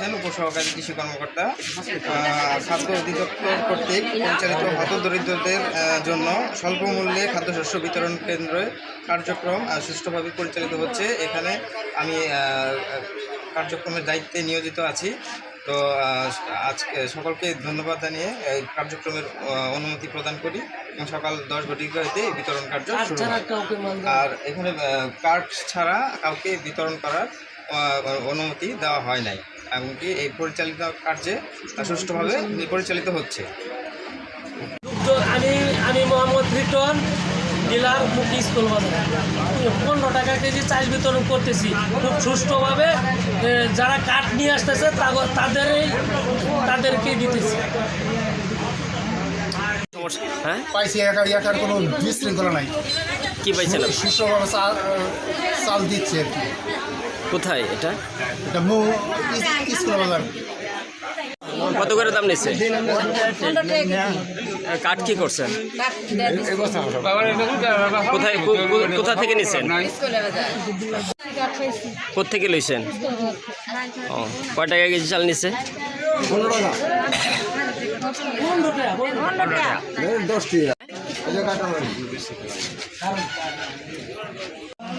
হোসেন উপসহকারী কৃষি কর্মকর্তা খাদ্য অধিদপ্তর কর্তৃক পরিচালিত হতদরিদ্রদের জন্য স্বল্প মূল্যে খাদ্যশস্য বিতরণ কেন্দ্রে কার্যক্রম সুষ্ঠুভাবে পরিচালিত হচ্ছে। এখানে আমি কার্যক্রমের দায়িত্বে নিয়োজিত আছি। তো আজকে সকলকে ধন্যবাদ জানিয়ে এই কার্যক্রমের অনুমতি প্রদান করি এবং সকাল দশ ঘটিকাতে এই বিতরণ কার্য আর এখানে কার্ড ছাড়া কাউকে বিতরণ করার অনুমতি দেওয়া হয় নাই। এমনকি এই পরিচালিত কার্যে সুষ্ঠুভাবে পরিচালিত হচ্ছে। আমি আমি মোহাম্মদ রিটন ডিলার মুখী স্কুল বাজার। পনেরো টাকা কেজি চাল বিতরণ করতেছি। খুব সুষ্ঠুভাবে যারা কাঠ নিয়ে আসতেছে তা- তাদেরই তাদেরকে দিতেছি। হ্যাঁ? পাইছি একার একার কোনো বিশৃঙ্খলা নাই। কি পাইছিলাম সুষ্ঠুভাবে চাল চাল দিচ্ছে আর কি। কোথায় এটা? এটা মু স্কুল বাজার কত করে দাম নিচ্ছে কাঠ কি করছেন? কোথায় কোথা থেকে নিছেন? কোথেকে লইছেন? ও কয় টাকা কেজি চাল নিচ্ছে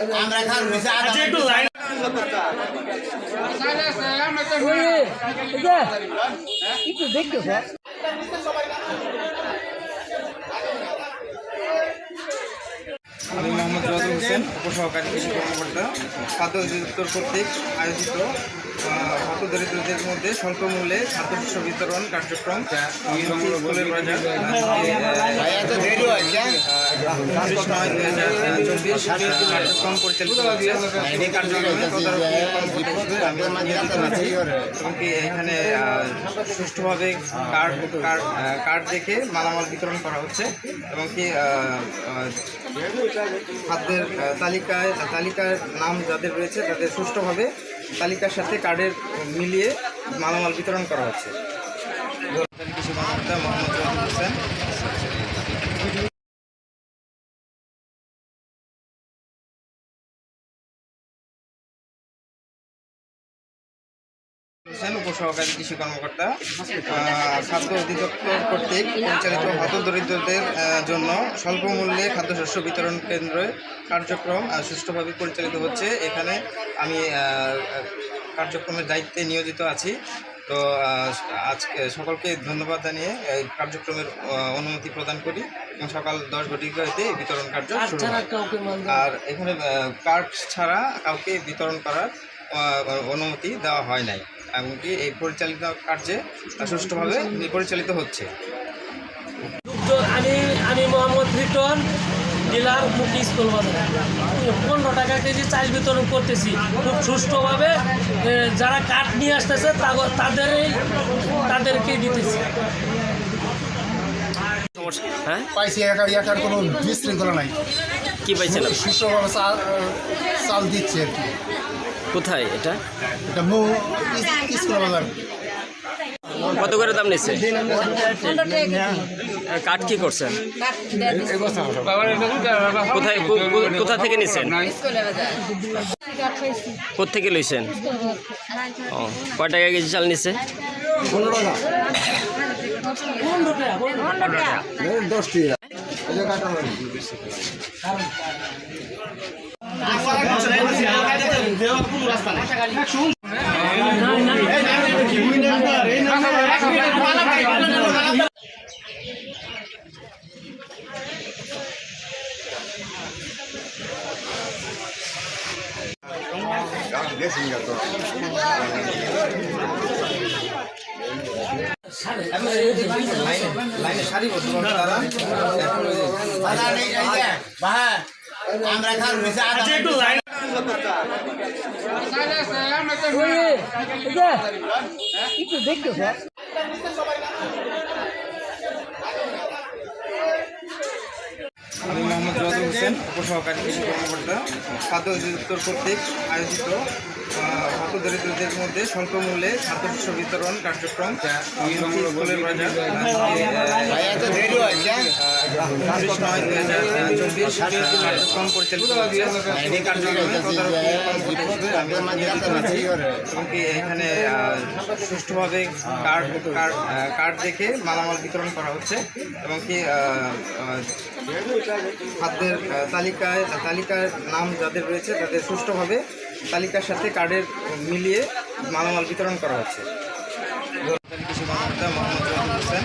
আমরা খান আমি মোহাম্মদ রাজু হোসেন উপসহকারী কৃষি কর্মকর্তা খাদ্য অধিদপ্তর কর্তৃক আয়োজিত আহ, হতদরিদ্রদের মধ্যে স্বল্প মূল্যে খাদ্যশস্য বিতরণ কার্যক্রম স্কুলের বাজার। কার্যক্রম পরিচালিত হচ্ছে এই কার্যক্রমে তদারকি কর্মকর্তা হিসেবে আমি নিয়োজিত আছি এবং কি এখানে সুষ্ঠুভাবে কার্ড কার্ড দেখে মালামাল বিতরণ করা হচ্ছে এবং কি খাদ্যের তালিকায় তালিকার নাম যাদের রয়েছে তাদের সুষ্ঠুভাবে তালিকার সাথে কার্ডের মিলিয়ে মালামাল বিতরণ করা হচ্ছে। কিছু মোহাম্মদ হোসেন উপসহকারী কৃষি কর্মকর্তা খাদ্য অধিদপ্তর কর্তৃক পরিচালিত হতদরিদ্রদের দরিদ্রদের জন্য স্বল্প মূল্যে খাদ্যশস্য বিতরণ কেন্দ্রে কার্যক্রম সুষ্ঠুভাবে পরিচালিত হচ্ছে। এখানে আমি কার্যক্রমের দায়িত্বে নিয়োজিত আছি। তো আজকে সকলকে ধন্যবাদ জানিয়ে এই কার্যক্রমের অনুমতি প্রদান করি। এবং সকাল দশ ঘটিকাতে এই বিতরণ কার্য আর এখানে কার্ড ছাড়া কাউকে বিতরণ করার অনুমতি দেওয়া হয় নাই। এমনকি এই পরিচালিত কার্যে সুষ্ঠুভাবে পরিচালিত হচ্ছে। আমি আমি মোহাম্মদ রিটন ডিলার মুখী স্কুল বাজার। পনেরো টাকা কেজি চাল বিতরণ করতেছি। খুব সুষ্ঠুভাবে যারা কাঠ নিয়ে আসতেছে তাদেরই তাদেরকে দিতেছি। হ্যাঁ? পাইছি একার একার কোনো বিশৃঙ্খলা নাই। কি পাইছিলাম সুষ্ঠুভাবে চাল চাল দিচ্ছে আর কি। কোথায় এটা? এটা মু স্কুল বাজার কত করে দাম নিচ্ছে? কাঠ কি করছেন? কোথায় কোথা থেকে নিছেন? কোথেকে লইছেন? ও কয় টাকা কেজি চাল নিচ্ছে লাইনে লাইনে সারিবদ্ধভাবে তারা আমরা খান আমি মোহাম্মদ রাজু হোসেন উপসহকারী কৃষি কর্মকর্তা খাদ্য অধিদপ্তর কর্তৃক আয়োজিত দরিদ্রদের মধ্যে স্বল্প মূল্যে খাদ্যশস্য বিতরণ কার্যক্রম স্কুলের বাজার চব্বিশ কার্যক্রম পরিচালিত হচ্ছে। এই কার্যক্রমে তদারকি কর্মকর্তা হিসেবে আমি নিয়োজিত আছি এবং কি এখানে সুষ্ঠুভাবে কার্ড কার্ড দেখে মালামাল বিতরণ করা হচ্ছে। এবং কি খাদ্যের তালিকায় তালিকার নাম যাদের রয়েছে তাদের সুষ্ঠুভাবে তালিকার সাথে কার্ডের মিলিয়ে মালামাল বিতরণ করা হচ্ছে। মোহাম্মদ হোসেন